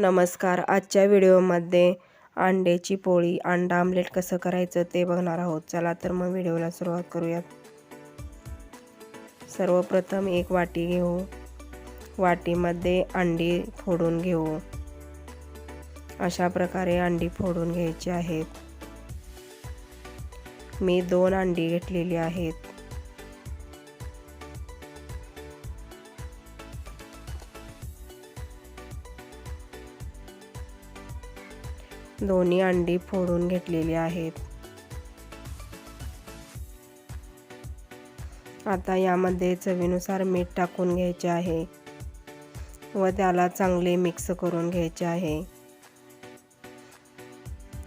नमस्कार. आजच्या व्हिडिओमध्ये अंड्याची पोळी अंडा आमलेट कसं करायचं ते बघणार आहोत. चला तर मग व्हिडिओला सुरुवात करूयात. सर्वप्रथम एक वाटी घेऊ. वाटीमध्ये अंडी फोडून घेऊ. अशा प्रकारे अंडी फोडून घ्यायची आहेत. मी दोन अंडी घेतलेली आहेत. दोन्ही अंडी फोडून घेतलेली आहेत. आता यामध्ये चवीनुसार मीठ टाकून घ्यायचे आहे व त्याला चांगले मिक्स करून घ्यायचे आहे.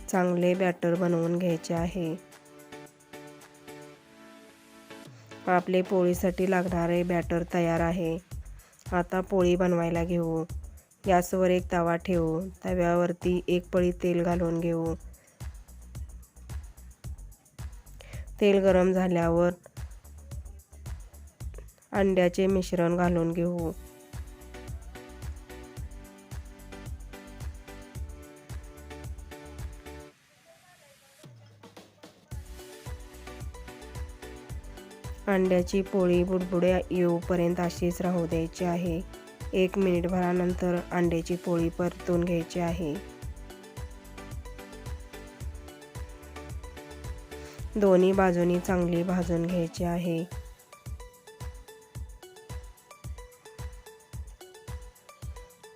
चांगले बॅटर बनवून घ्यायचे आहे. आपले पोळीसाठी लागणारे बॅटर तयार आहे. आता पोळी बनवायला घेऊ. गॅसवर एक तवा ठेवू तव्यावरती एक पळी तेल घालून घेऊ. तेल गरम झाल्यावर अंड्याचे मिश्रण घालून घेऊ. अंड्याची पोळी बुडबुड्या येऊपर्यंत अशीच राहू द्यायची आहे. एक मिनिटभरानंतर अंड्याची पोळी परतून घ्यायची आहे. दोन्ही बाजूनी चांगली भाजून घ्यायची आहे.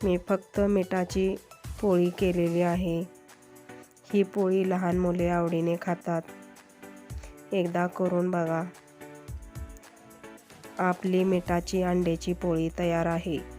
मी फक्त मिठाची पोळी केलेली आहे. ही पोळी लहान मुले आवडीने खातात. एकदा करून बघा. आपली मिठाची अंड्याची पोळी तयार आहे.